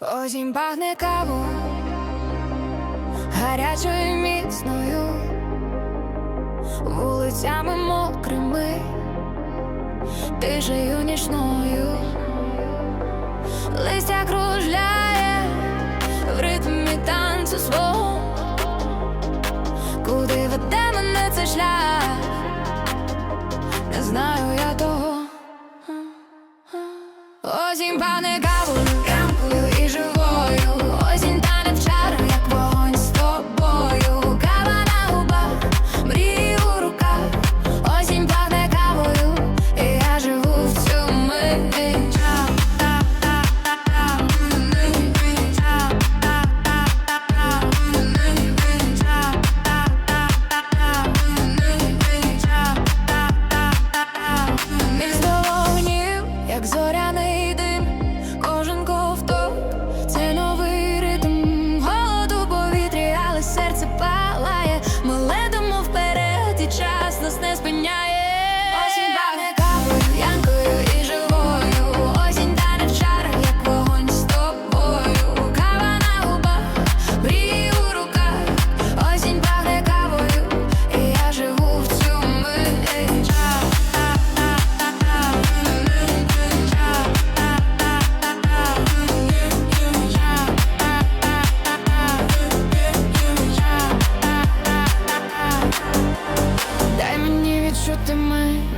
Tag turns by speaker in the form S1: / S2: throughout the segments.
S1: Осінь пахне каву, гарячою міцною, вулицями мокрими, тишею нічною, листя кружляє в ритмі танцю свого, куди веде мене цей шлях, не знаю я того. Осінь пахне кавою,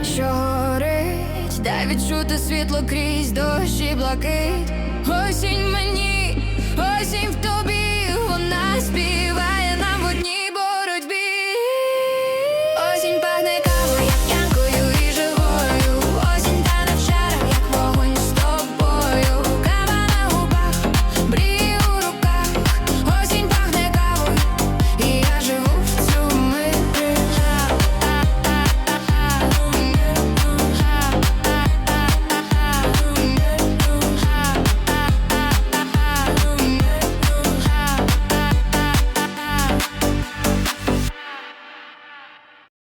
S1: що горить, дай відчути світло крізь дощ і блакит. Осінь мені, осінь в тобі.